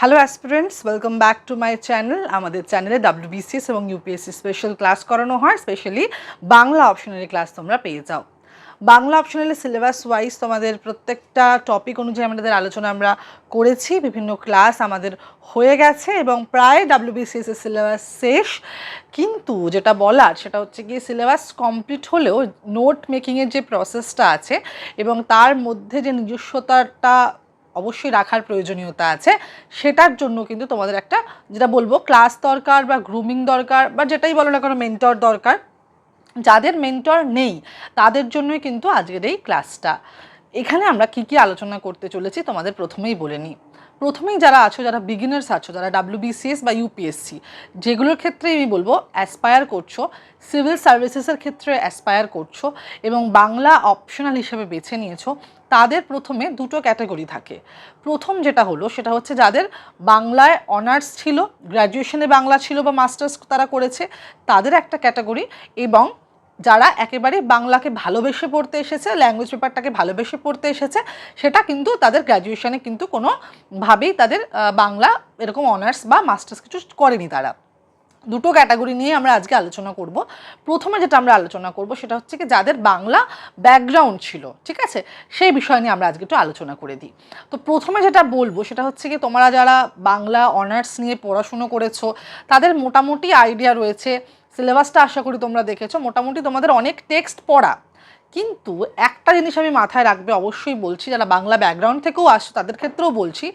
Hello aspirants welcome back to my channel আমাদের চ্যানেলে WBCS এবং ইউপিএসসি স্পেশাল ক্লাস করানো হয় স্পেশালি বাংলা অপশনারি ক্লাস তোমরা পেয়ে যাও। বাংলা অপশনালি সিলেবাস ওয়াইজ তোমাদের প্রত্যেকটা টপিক অনুযায়ী আমাদের আলোচনা আমরা করেছি, বিভিন্ন ক্লাস আমাদের হয়ে গেছে এবং প্রায় ডাব্লিউবিসিএস এর সিলেবাস শেষ। কিন্তু যেটা বলার, সেটা হচ্ছে গিয়ে সিলেবাস কমপ্লিট হলেও নোট মেকিংয়ের যে প্রসেসটা আছে এবং তার মধ্যে যে নিজস্বতাটা অবশ্যই রাখার প্রয়োজনীয়তা আছে। সেটার জন্য কিন্তু তোমাদের একটা যেটা বলব ক্লাস দরকার বা গ্রুমিং দরকার বা যেটাই বলো না কোনো মেন্টর দরকার। যাদের মেন্টর নেই, তাদের জন্যই কিন্তু আজকের এই ক্লাসটা এখানে আমরা কি কি আলোচনা করতে চলেছি তোমাদের প্রথমেই বলে নিই। প্রথমেই যারা আছো, যারা বিগিনার্স আছো, যারা ডাব্লিউবিসিএস বা ইউপিএসসি যেগুলোর ক্ষেত্রে আমি বলব অ্যাসপায়ার করছ সিভিল সার্ভিসেসের ক্ষেত্রে অ্যাসপায়ার করছ এবং বাংলা অপশনাল হিসেবে বেছে নিয়েছো তাদের প্রথমে দুটো ক্যাটাগরি থাকে। প্রথম যেটা হলো, সেটা হচ্ছে যাদের বাংলায় অনার্স ছিল, গ্র্যাজুয়েশনে বাংলা ছিল বা মাস্টার্স তারা করেছে, তাদের একটা ক্যাটাগরি এবং যারা একেবারে বাংলাকে ভালোবেসে পড়তে এসেছে ল্যাঙ্গুয়েজ পেপারটাকে ভালোবেসে পড়তে এসেছে, সেটা কিন্তু তাদের গ্র্যাজুয়েশনে কিন্তু কোনোভাবেই তাদের বাংলা এরকম অনার্স বা মাস্টার্স কিছু করেনি তারা। দুটো ক্যাটাগরি নিয়ে আমরা আজকে আলোচনা করব। প্রথমে যেটা আমরা আলোচনা করব সেটা হচ্ছে কি যাদের বাংলা ব্যাকগ্রাউন্ড ছিল, ঠিক আছে? সেই বিষয় নিয়ে আমরা আজকে একটু আলোচনা করে দিই। তো প্রথমে যেটা বলব সেটা হচ্ছে কি তোমরা যারা বাংলা অনার্স নিয়ে পড়াশুনো করেছ, তাদের মোটামুটি আইডিয়া রয়েছে। সিলেবাসটা আশা করি তোমরা দেখেছ। মোটামুটি তোমাদের অনেক টেক্সট পড়া কিন্তু একটা জিনিস আমি মাথায় রাখবে, অবশ্যই বলছি, যারা বাংলা ব্যাকগ্রাউন্ড থেকেও আসছো, তাদের ক্ষেত্রেও বলছি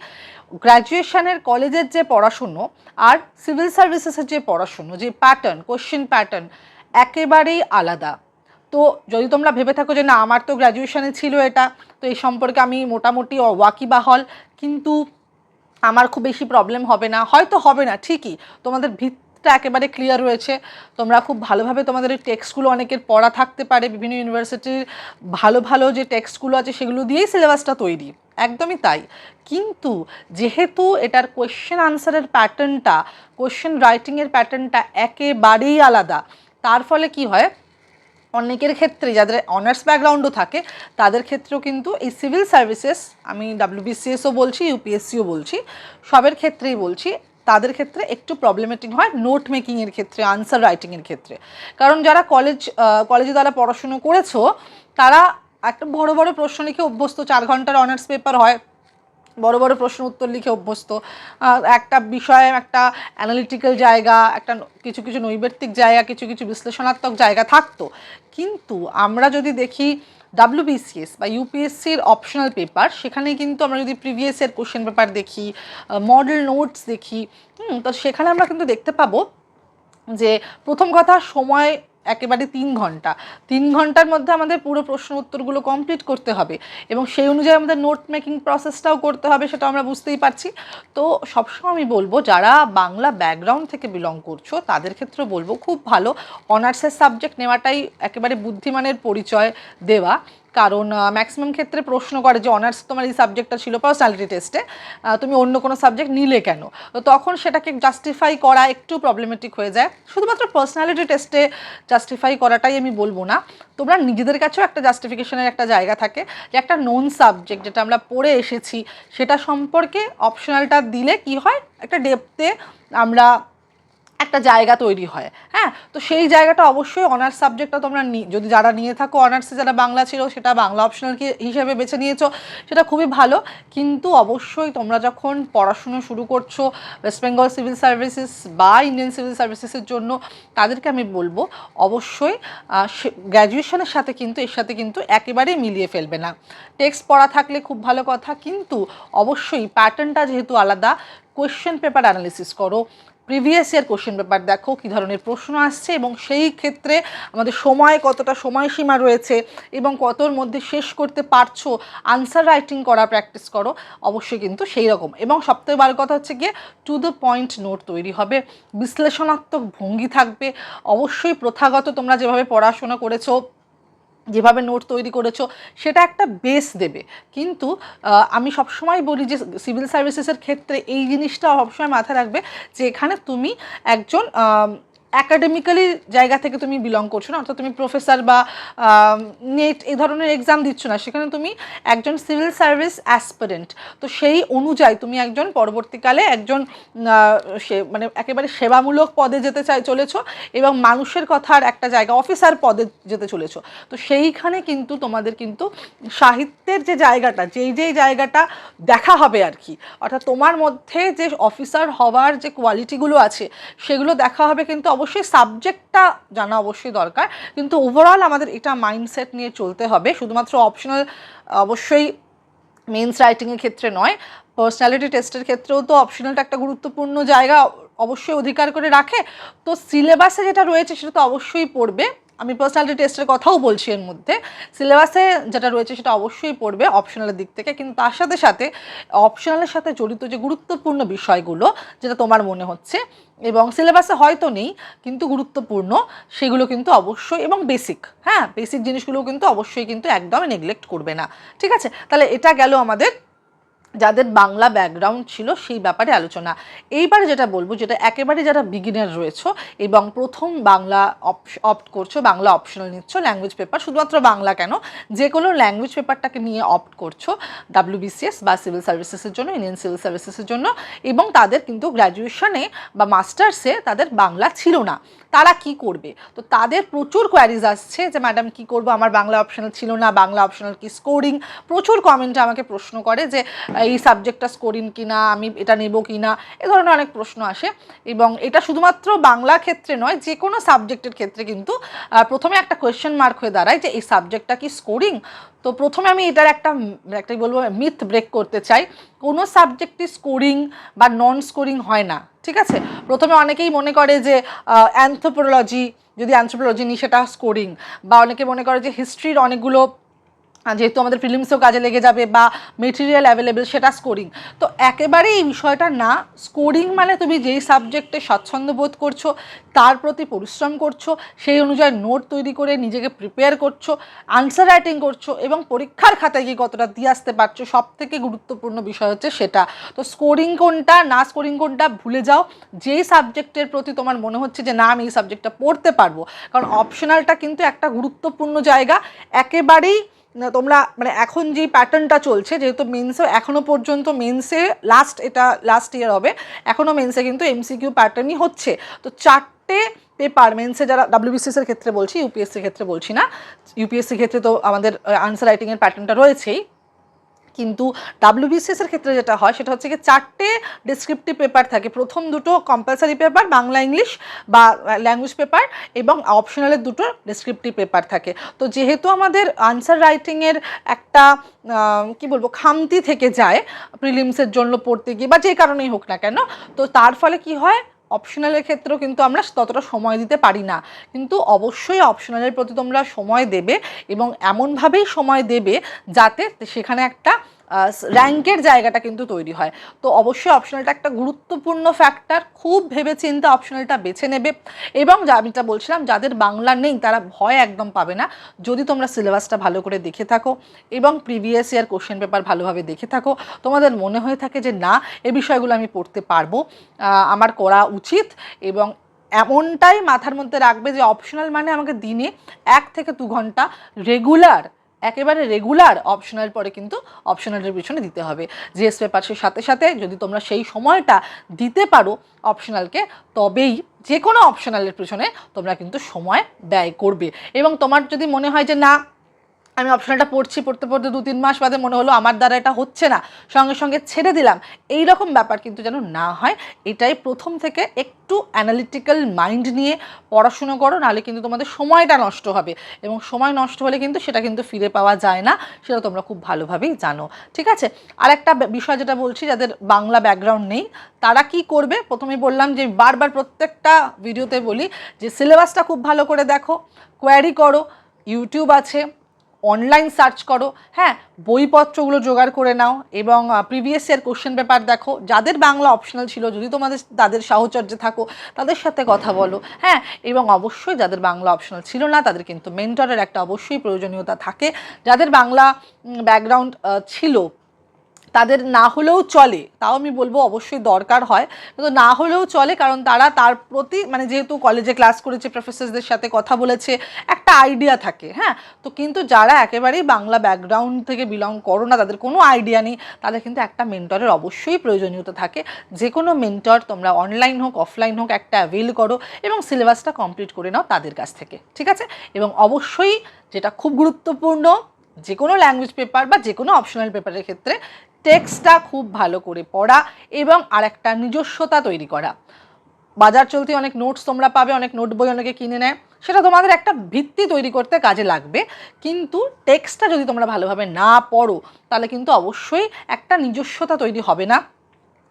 গ্র্যাজুয়েশনের কলেজের যে পড়াশুনো আর সিভিল সার্ভিসেসের যে পড়াশুনো, যে প্যাটার্ন কোশ্চেন প্যাটার্ন একেবারেই আলাদা। তো যদি তোমরা ভেবে থাকো যে না, আমার তো গ্র্যাজুয়েশনে ছিল এটা, তো এই সম্পর্কে আমি মোটামুটি ওয়াকিবাহল কিন্তু আমার খুব বেশি প্রবলেম হবে না। হয়তো হবে না, ঠিকই, তোমাদের ভিতটা একেবারে ক্লিয়ার রয়েছে। তোমরা খুব ভালোভাবে তোমাদের টেক্সটগুলো অনেকের পড়া থাকতে পারে, বিভিন্ন ইউনিভার্সিটির ভালো ভালো যে টেক্সটগুলো আছে সেগুলো দিয়েই সিলেবাসটা তৈরি। একদমই তাই। কিন্তু যেহেতু এটার কোয়েশ্চেন আনসারের প্যাটার্নটা কোয়েশ্চেন রাইটিংয়ের প্যাটার্নটা একেবারেই আলাদা, তার ফলে কি হয়? অনেকের ক্ষেত্রে যাদের অনার্স ব্যাকগ্রাউন্ডও থাকে, তাদের ক্ষেত্রেও কিন্তু এই সিভিল সার্ভিসেস আমি ডাব্লিউবিসিএসও বলছি ইউপিএসসিও বলছি, সবের ক্ষেত্রেই বলছি তাদের ক্ষেত্রে একটু প্রবলেমেটিক হয় নোট মেকিংয়ের ক্ষেত্রে আনসার রাইটিংয়ের ক্ষেত্রে। কারণ যারা কলেজ কলেজে তারা পড়াশুনো করেছ, তারা একটা বড় বড় প্রশ্ন লিখে অভ্যস্ত, চার ঘণ্টার অনার্স পেপার হয়, বড় বড় প্রশ্ন উত্তর লিখে অভ্যস্ত একটা বিষয়ে একটা অ্যানালিটিক্যাল জায়গা, একটা কিছু কিছু নৈবেত্তিক জায়গা, কিছু কিছু বিশ্লেষণাত্মক জায়গা থাকতো। কিন্তু আমরা যদি দেখি ডাব্লিউবিসিএস বা ইউপিএসসির অপশনাল পেপার সেখানে কিন্তু আমরা যদি প্রিভিয়াসের কোশ্চেন পেপার দেখি মডেল নোটস দেখি তো সেখানে আমরা কিন্তু দেখতে পাবো যে প্রথম কথা সময় একেবারে তিন ঘণ্টা। তিন ঘণ্টার মধ্যে আমাদের পুরো প্রশ্ন উত্তরগুলো কমপ্লিট করতে হবে এবং সেই অনুযায়ী আমাদের নোট মেকিং প্রসেসটাও করতে হবে সেটা আমরা বুঝতেই পারছি। তো সবসময় আমি বলব, যারা বাংলা ব্যাকগ্রাউন্ড থেকে বিলং করছ, তাদের ক্ষেত্রে বলব, খুব ভালো। অনার্সের সাবজেক্ট নেওয়াটাই একেবারে বুদ্ধিমানের পরিচয় দেওয়া। কারণ ম্যাক্সিমাম ক্ষেত্রে প্রশ্ন করে যে অনার্স তোমার এই সাবজেক্টটা ছিল পার্সোনালিটি টেস্টে তুমি অন্য কোনো সাবজেক্ট নিলে কেন? তখন সেটাকে জাস্টিফাই করা একটু প্রবলেমেটিক হয়ে যায়। শুধুমাত্র পার্সোনালিটি টেস্টে জাস্টিফাই করাটাই আমি বলব না। তোমরা নিজেদের কাছেও একটা জাস্টিফিকেশনের একটা জায়গা থাকে যে একটা নন সাবজেক্ট যেটা আমরা পড়ে এসেছি, সেটা সম্পর্কে অপশনালটা দিলে কি হয়? একটা ডেপতে আমরা একটা জায়গা তৈরি হয়। হ্যাঁ? তো সেই জায়গাটা অবশ্যই অনার্স সাবজেক্টটা তোমরা যদি যারা নিয়ে থাকো অনার্সে যারা বাংলা ছিল, সেটা বাংলা অপশনাল হিসেবে বেছে নিয়েছো, সেটা খুবই ভালো। কিন্তু অবশ্যই তোমরা যখন পড়াশুনো শুরু করছ ওয়েস্ট বেঙ্গল সিভিল সার্ভিসেস বা ইন্ডিয়ান সিভিল সার্ভিসেসের জন্য, তাদেরকে আমি বলব, অবশ্যই গ্র্যাজুয়েশনের সাথে কিন্তু, এর সাথে কিন্তু একেবারেই মিলিয়ে ফেলবে না। টেক্সট পড়া থাকলে খুব ভালো কথা, কিন্তু অবশ্যই প্যাটার্নটা যেহেতু আলাদা কোয়েশ্চেন পেপার অ্যানালিসিস করো প্রিভিয়াস ইয়ার কোশ্চেন পেপার দেখো কী ধরনের প্রশ্ন আসছে এবং সেই ক্ষেত্রে আমাদের সময় কতটা সময়সীমা রয়েছে এবং কতর মধ্যে শেষ করতে পারছ আনসার রাইটিং করা প্র্যাকটিস করো, অবশ্যই কিন্তু সেই রকম। এবং সবথেকে বড় কথা হচ্ছে গিয়ে টু দ্য পয়েন্ট নোট তৈরি হবে, বিশ্লেষণাত্মক ভঙ্গি থাকবে, অবশ্যই প্রথাগত তোমরা যেভাবে পড়াশোনা করেছ যেভাবে নোট তৈরি করেছ, সেটা একটা বেস দেবে। কিন্তু আমি সবসময় বলি যে সিভিল সার্ভিসেসের ক্ষেত্রে এই জিনিসটা সবসময় মাথায় রাখবে যে এখানে তুমি একজন অ্যাকাডেমিক্যালি জায়গা থেকে তুমি বিলং করছ না, অর্থাৎ তুমি প্রফেসর বা নেট এই ধরনের এক্সাম দিচ্ছ না, সেখানে তুমি একজন সিভিল সার্ভিস অ্যাসপিরেন্ট তো সেই অনুযায়ী তুমি একজন পরবর্তীকালে একজন সে মানে একেবারে সেবামূলক পদে যেতে চাই চলেছো এবং মানুষের কথার একটা জায়গা অফিসার পদে যেতে চলেছো। তো সেইখানে কিন্তু তোমাদের কিন্তু সাহিত্যের যে জায়গাটা, যেই যেই জায়গাটা দেখা হবে আর কি, অর্থাৎ তোমার মধ্যে যে অফিসার হওয়ার যে কোয়ালিটিগুলো আছে, সেগুলো দেখা হবে কিন্তু অবশ্যই সাবজেক্টটা জানা অবশ্যই দরকার। কিন্তু ওভারঅল আমাদের এটা মাইন্ডসেট নিয়ে চলতে হবে। শুধুমাত্র অপশনাল অবশ্যই মেন্স রাইটিংয়ের ক্ষেত্রে নয় পার্সোনালিটি টেস্টের ক্ষেত্রেও তো অপশনালটা একটা গুরুত্বপূর্ণ জায়গা অবশ্যই অধিকার করে রাখে। তো সিলেবাসে যেটা রয়েছে সেটা তো অবশ্যই পড়বে। আমি পার্সোনালিটি টেস্টের কথাও বলছি এর মধ্যে। সিলেবাসে যেটা রয়েছে সেটা অবশ্যই পড়বে অপশনালের দিক থেকে, কিন্তু তার সাথে সাথে অপশনালের সাথে জড়িত যে গুরুত্বপূর্ণ বিষয়গুলো, যেটা তোমার মনে হচ্ছে, এবং সিলেবাসে হয়তো নেই, কিন্তু গুরুত্বপূর্ণ, সেগুলো কিন্তু অবশ্যই, এবং বেসিক হ্যাঁ বেসিক জিনিসগুলো কিন্তু অবশ্যই কিন্তু একদমই নেগলেক্ট করবে না। ঠিক আছে? তাহলে এটা গেল আমাদের যাদের বাংলা ব্যাকগ্রাউন্ড ছিল সেই ব্যাপারে আলোচনা। এইবারে যেটা বলব, যেটা একেবারে যারা বিগিনার রয়েছে এবং প্রথম বাংলা অপ্ট করছ, বাংলা অপশনাল নিচ্ছ ল্যাঙ্গুয়েজ পেপার শুধুমাত্র বাংলা কেন যে কোনো ল্যাঙ্গুয়েজ পেপারটাকে নিয়ে অপ্ট করছ ডাব্লিউবিসিএস বা সিভিল সার্ভিসেসের জন্য ইন্ডিয়ান সিভিল সার্ভিসেসের জন্য, এবং তাদের কিন্তু গ্র্যাজুয়েশনে বা মাস্টার্সে তাদের বাংলা ছিল না। তারা কি করবে? তো তাদের প্রচুর কোয়ারিজ আসছে যে ম্যাডাম কি করব? আমার বাংলা অপশনাল ছিল না, বাংলা অপশনাল কি স্কোরিং প্রচুর কমেন্টে আমাকে প্রশ্ন করে যে, এই সাবজেক্টটা স্কোরিং কি না আমি এটা নেব কি না এ ধরনের অনেক প্রশ্ন আসে এবং এটা শুধুমাত্র বাংলা ক্ষেত্রে নয়, যে কোনো সাবজেক্টের ক্ষেত্রে কিন্তু প্রথমে একটা কোয়েশ্চেন মার্ক হয়ে দাঁড়ায় যে, এই সাবজেক্টটা কি স্কোরিং তো প্রথমে আমি এটার একটা একটা বলব মিথ ব্রেক করতে চাই। কোনো সাবজেক্টই স্কোরিং বা নন স্কোরিং হয় না, ঠিক আছে? প্রথমে অনেকেই মনে করে যে অ্যান্থ্রোপোলজি যদি অ্যান্থ্রোপোলজি নিই সেটা স্কোরিং বা অনেকে মনে করে যে হিস্ট্রির অনেকগুলো যেহেতু আমাদের ফিলিমসেও কাজে লেগে যাবে বা মেটেরিয়াল অ্যাভেলেবেল সেটা স্কোরিং তো একেবারে এই বিষয়টা না স্কোরিং মানে তুমি যেই সাবজেক্টে স্বাচ্ছন্দ্য বোধ করছ, তার প্রতি পরিশ্রম করছ, সেই অনুযায়ী নোট তৈরি করে নিজেকে প্রিপেয়ার করছ আনসার রাইটিং করছ এবং পরীক্ষার খাতায় গিয়ে কতটা দিয়ে আসতে পারছ সব থেকে গুরুত্বপূর্ণ বিষয় হচ্ছে সেটা। তো স্কোরিং কোনটা, না স্কোরিং কোনটা ভুলে যাও। যেই সাবজেক্টের প্রতি তোমার মনে হচ্ছে যে, না, আমি এই সাবজেক্টটা পড়তে পারব। কারণ অপশনালটা কিন্তু একটা গুরুত্বপূর্ণ জায়গা। একেবারেই তোমরা মানে এখন যে প্যাটার্নটা চলছে, যেহেতু মেন্সে এখনও পর্যন্ত মেন্সে লাস্ট এটা লাস্ট ইয়ার হবে এখনও মেন্সে কিন্তু এমসিকিউ প্যাটার্নই হচ্ছে। তো চারটে পেপার মেন্সে যারা ডাব্লিউবিসিএস এর ক্ষেত্রে বলছি ইউপিএসসির ক্ষেত্রে বলছি না ইউপিএসসির ক্ষেত্রে তো আমাদের আনসার রাইটিংয়ের প্যাটার্নটা রয়েছেই কিন্তু ডাব্লিউবিসিএস এর ক্ষেত্রে যেটা হয়, সেটা হচ্ছে চারটে ডিসক্রিপটিভ পেপার থাকে। প্রথম দুটো কম্পালসারি পেপার বাংলা ইংলিশ বা ল্যাঙ্গুয়েজ পেপার এবং অপশনালের দুটো ডিসক্রিপটিভ পেপার থাকে। তো যেহেতু আমাদের আনসার রাইটিংয়ের একটা কি বলব, খামতি থেকে যায় প্রিলিমসের জন্য পড়তে গিয়ে বা যে কারণেই হোক না কেন, তো তার ফলে কি হয় অপশনালের ক্ষেত্রেও কিন্তু আমরা ততটা সময় দিতে পারি না। কিন্তু অবশ্যই অপশনালের প্রতি তোমরা সময় দেবে এবং এমনভাবেই সময় দেবে যাতে সেখানে একটা র্যাঙ্কের জায়গাটা কিন্তু তৈরি হয়। তো অবশ্যই অপশনালটা একটা গুরুত্বপূর্ণ ফ্যাক্টর খুব ভেবে চিন্তে অপশনালটা বেছে নেবে। এবং যা, আমি যেটা বলছিলাম, যাদের বাংলা নেই, তারা ভয় একদম পাবে না। যদি তোমরা সিলেবাসটা ভালো করে দেখে থাকো এবং প্রিভিয়াস ইয়ার কোশ্চেন পেপার ভালোভাবে দেখে থাকো, তোমাদের মনে হয়ে থাকে যে, না, এ বিষয়গুলো আমি পড়তে পারব আমার করা উচিত। এবং এমনটাই মাথার মধ্যে রাখবে যে অপশনাল মানে আমাকে দিনে এক থেকে দু ঘণ্টা রেগুলার একেবারে রেগুলার অপশনাল পরে কিন্তু অপশনালের পিছনে দিতে হবে। জিএস পেপারসের সাথে সাথে যদি তোমরা সেই সময়টা দিতে পারো অপশনালকে তবেই যে কোনো অপশনালের পিছনে তোমরা কিন্তু সময় ব্যয় করবে। এবং তোমার যদি মনে হয় যে না আমি অপশনালটা পড়ছি, পড়তে পড়তে দু তিন মাস বাদে মনে হলো আমার দ্বারা এটা হচ্ছে না। সঙ্গে সঙ্গে ছেড়ে দিলাম। এই রকম ব্যাপার কিন্তু যেন না হয়। এটাই প্রথম থেকে একটু অ্যানালিটিক্যাল মাইন্ড নিয়ে পড়াশুনো করো, নাহলে কিন্তু তোমাদের সময়টা নষ্ট হবে। এবং সময় নষ্ট হলে কিন্তু সেটা কিন্তু ফিরে পাওয়া যায় না। সেটা তোমরা খুব ভালোভাবেই জানো। ঠিক আছে? আর একটা বিষয় যেটা বলছি, যাদের বাংলা ব্যাকগ্রাউন্ড নেই, তারা কি করবে? প্রথমেই বললাম যে বারবার প্রত্যেকটা ভিডিওতে বলি যে সিলেবাসটা খুব ভালো করে দেখো কোয়ারি করো ইউটিউব আছে অনলাইন সার্চ করো। হ্যাঁ বইপত্রগুলো জোগাড় করে নাও এবং প্রিভিয়াস ইয়ার কোশ্চেন পেপার দেখো। যাদের বাংলা অপশনাল ছিল, যদি তোমাদের, তাদের সাহচর্যে থাকো, তাদের সাথে কথা বলো। হ্যাঁ এবং অবশ্যই যাদের বাংলা অপশনাল ছিল না, তাদের কিন্তু মেন্টরের একটা অবশ্যই প্রয়োজনীয়তা থাকে। যাদের বাংলা ব্যাকগ্রাউন্ড ছিল তাদের না হলেও চলে, তাও আমি বলব অবশ্যই দরকার হয়। কিন্তু না হলেও চলে কারণ তারা তার প্রতি মানে যেহেতু কলেজে ক্লাস করেছে প্রফেসরদের সাথে কথা বলেছে, একটা আইডিয়া থাকে হ্যাঁ? তো কিন্তু যারা একেবারেই বাংলা ব্যাকগ্রাউন্ড থেকে বিলং করো না, তাদের কোনো আইডিয়া নেই, তাদের কিন্তু একটা মেন্টরের অবশ্যই প্রয়োজনীয়তা থাকে। যে কোনো মেন্টর তোমরা অনলাইন হোক অফলাইন হোক, একটা অ্যাভেল করো এবং সিলেবাসটা কমপ্লিট করে নাও তাদের কাছ থেকে, ঠিক আছে? এবং অবশ্যই যেটা খুব গুরুত্বপূর্ণ যে কোনো ল্যাঙ্গুয়েজ পেপার বা যে কোনো অপশনাল পেপারের ক্ষেত্রে টেক্সটটা খুব ভালো করে পড়া এবং আর একটা নিজস্বতা তৈরি করা। বাজার চলতি অনেক নোটস তোমরা পাবে, অনেক নোট বই অনেকে কিনে নেয়, সেটা তোমাদের একটা ভিত্তি তৈরি করতে কাজে লাগবে। কিন্তু টেক্সটটা যদি তোমরা ভালোভাবে না পড়ো, তাহলে কিন্তু অবশ্যই একটা নিজস্বতা তৈরি হবে না।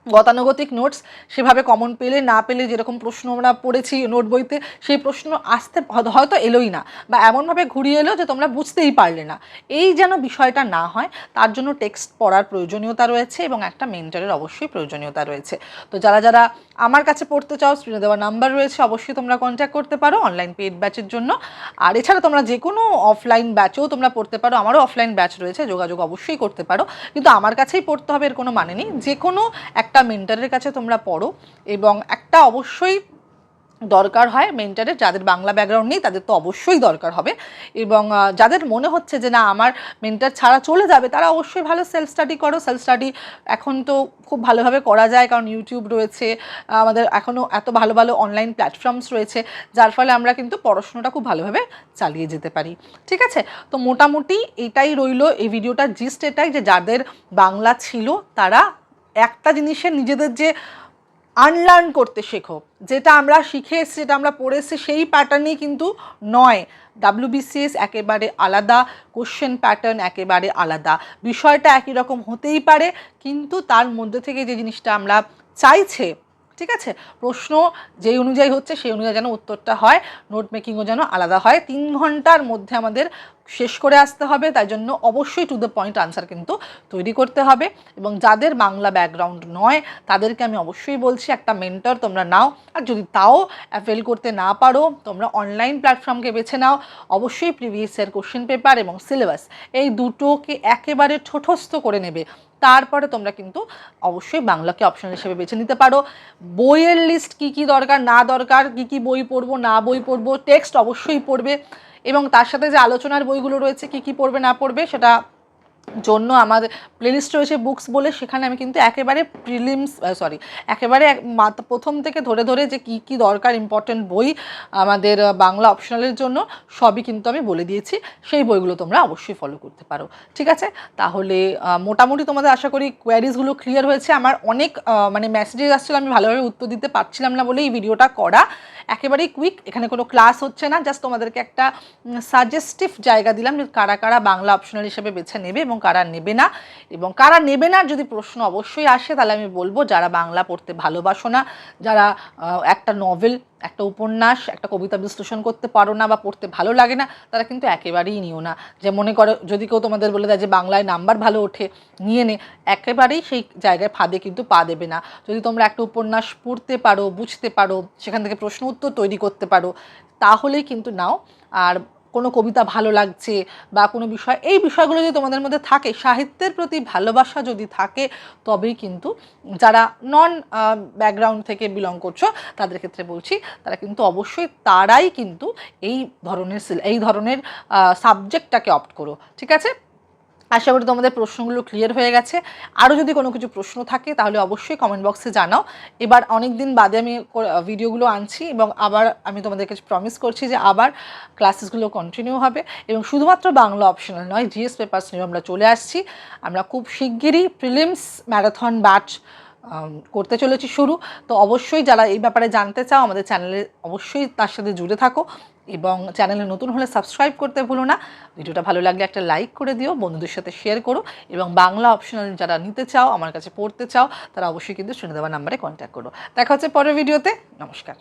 গতানুগতিক নোটস সেভাবে কমন পেলে, না পেলে যেরকম প্রশ্ন আমরা পড়েছি নোট বইতে, সেই প্রশ্ন আসতে হয়তো- এলোই না বা এমনভাবে ঘুরিয়ে এলো যে তোমরা বুঝতেই পারলে না। এই যেন বিষয়টা না হয়, তার জন্য টেক্সট পড়ার প্রয়োজনীয়তা রয়েছে এবং একটা মেন্টরের অবশ্যই প্রয়োজনীয়তা রয়েছে। তো যারা যারা আমার কাছে পড়তে চাও, স্ক্রিনে দেওয়া নাম্বার রয়েছে, অবশ্যই তোমরা কন্ট্যাক্ট করতে পারো অনলাইন পেড ব্যাচের জন্য। আর এছাড়া তোমরা যে কোনো অফলাইন ব্যাচেও তোমরা পড়তে পারো, আমারও অফলাইন ব্যাচ রয়েছে, যোগাযোগ অবশ্যই করতে পারো। কিন্তু আমার কাছেই পড়তে হবে এর কোনো মানে নেই। যে কোনো একটা মেন্টারের কাছে তোমরা পড়ো এবং একটা অবশ্যই দরকার হয় মেন্টারের যাদের বাংলা ব্যাকগ্রাউন্ড নেই তাদের তো অবশ্যই দরকার হবে। এবং যাদের মনে হচ্ছে যে না, আমার মেন্টার ছাড়া চলে যাবে, তারা অবশ্যই ভালো সেলফ স্টাডি করো। সেলফ স্টাডি এখন তো খুব ভালোভাবে করা যায়, কারণ ইউটিউব রয়েছে আমাদের এখনও এত ভালো ভালো অনলাইন প্ল্যাটফর্মস রয়েছে, যার ফলে আমরা কিন্তু পড়াশোনাটা খুব ভালোভাবে চালিয়ে যেতে পারি। ঠিক আছে? তো মোটামুটি এটাই রইল এই ভিডিওটার জিস্ট এটাই যে যাদের বাংলা ছিল, তারা একটা জিনিসের নিজেদের যে আনলার্ন করতে শেখো। যেটা আমরা শিখে এসছি যেটা আমরা পড়ে এসছি সেই প্যাটার্নই কিন্তু নয়। ডাব্লিউবিসিএস একেবারে আলাদা কোশ্চেন প্যাটার্ন একেবারে আলাদা। বিষয়টা একই রকম হতেই পারে, কিন্তু তার মধ্যে থেকে যে জিনিসটা আমরা চাইছে ঠিক আছে? প্রশ্ন যেই অনুযায়ী হচ্ছে সেই অনুযায়ী যেন উত্তরটা হয় নোট মেকিংও যেন আলাদা হয়। তিন ঘণ্টার মধ্যে আমাদের শেষ করে আসতে হবে, তাই জন্য অবশ্যই টু দ্য পয়েন্ট আনসার কিন্তু তৈরি করতে হবে। এবং যাদের বাংলা ব্যাকগ্রাউন্ড নয়, তাদেরকে আমি অবশ্যই বলছি, একটা মেন্টর তোমরা নাও। আর যদি তাও অ্যাভেল করতে না পারো, তোমরা অনলাইন প্ল্যাটফর্মকে বেছে নাও। অবশ্যই প্রিভিয়াস ইয়ার কোশ্চেন পেপার এবং সিলেবাস এই দুটোকে একেবারে ঠোঁটস্থ করে নেবে। তারপরে তোমরা কিন্তু অবশ্যই বাংলাকে অপশন হিসেবে বেছে নিতে পারো। বইয়ের লিস্ট কি কি দরকার, না দরকার, কি কি বই পড়ব, না বই পড়ব টেক্সট অবশ্যই পড়বে এবং তার সাথে যে আলোচনার বইগুলো রয়েছে, কি কি পড়বে, না পড়বে, সেটা জন্য আমাদের প্লেলিস্ট রয়েছে বুকস বলে, সেখানে আমি কিন্তু একেবারে প্রিলিমস সরি একেবারে এক- প্রথম থেকে ধরে ধরে যে কি কি দরকার ইম্পর্টেন্ট বই আমাদের বাংলা অপশনালের জন্য, সবই কিন্তু আমি বলে দিয়েছি। সেই বইগুলো তোমরা অবশ্যই ফলো করতে পারো। ঠিক আছে? তাহলে মোটামুটি তোমাদের আশা করি কোয়ারিজগুলো ক্লিয়ার হয়েছে। আমার অনেক মানে মেসেজেস আসছিল, আমি ভালোভাবে উত্তর দিতে পারছিলাম না বলে এই ভিডিওটা করা। একেবারেই কুইক এখানে কোনো ক্লাস হচ্ছে না জাস্ট তোমাদেরকে একটা সাজেস্টিভ জায়গা দিলাম যে কারা কারা বাংলা অপশনাল হিসেবে বেছে নেবে এবং কারা নেবে না? এবং কারা নেবে না? যদি প্রশ্ন অবশ্যই আসে, তাহলে আমি বলব, যারা বাংলা পড়তে ভালোবাসো না, যারা একটা নভেল একটা উপন্যাস, একটা কবিতা বিশ্লেষণ করতে পারো না বা পড়তে ভালো লাগে না, তারা কিন্তু একেবারেই নিও না। যে মনে করো, যদি কেউ তোমাদের বলে দেয় যে বাংলায় নাম্বার ভালো ওঠে, নিয়ে নে। একেবারেই সেই জায়গায় ফাঁদে কিন্তু পা দেবে না। যদি তোমরা একটা উপন্যাস পড়তে পারো, বুঝতে পারো, সেখান থেকে প্রশ্ন উত্তর তৈরি করতে পারো, তাহলেই কিন্তু নাও। আর কোনো কবিতা ভালো লাগছে বা কোনো বিষয়, এই বিষয়গুলো যদি তোমাদের মধ্যে থাকে, সাহিত্যের প্রতি ভালোবাসা যদি থাকে, তবেই কিন্তু যারা নন ব্যাকগ্রাউন্ড থেকে বিলং করছ, তাদের ক্ষেত্রে বলছি, তারা কিন্তু অবশ্যই তারাই কিন্তু এই ধরনের এই ধরনের সাবজেক্টটাকে অপ্ট করো, ঠিক আছে? আশা করি তোমাদের প্রশ্নগুলো ক্লিয়ার হয়ে গেছে। আরও যদি কোনো কিছু প্রশ্ন থাকে, তাহলে অবশ্যই কমেন্ট বক্সে জানাও। এবার অনেক দিন বাদে আমি ভিডিওগুলো আনছি এবং আবার আমি তোমাদের কাছে প্রমিস করছি যে আবার ক্লাসেসগুলো কন্টিনিউ হবে এবং শুধুমাত্র বাংলা অপশনাল নয় জিএস পেপার্স নিয়েও আমরা চলে আসছি। আমরা খুব শিগগিরই প্রিলিমস ম্যারাথন ব্যাচ করতে চলেছি শুরু। তো অবশ্যই যারা এই ব্যাপারে জানতে চাও, আমাদের চ্যানেলে অবশ্যই তার সাথে জুড়ে থাকো এবং চ্যানেলে নতুন হলে সাবস্ক্রাইব করতে ভুলো না। ভিডিওটা ভালো লাগলে একটা লাইক করে দিও, বন্ধুদের সাথে শেয়ার করো এবং বাংলা অপশনাল যারা নিতে চাও, আমার কাছে পড়তে চাও, তারা অবশ্যই কিন্তু শুনে দেওয়ার নাম্বারে কন্ট্যাক্ট করো। দেখা হচ্ছে পরের ভিডিওতে। নমস্কার।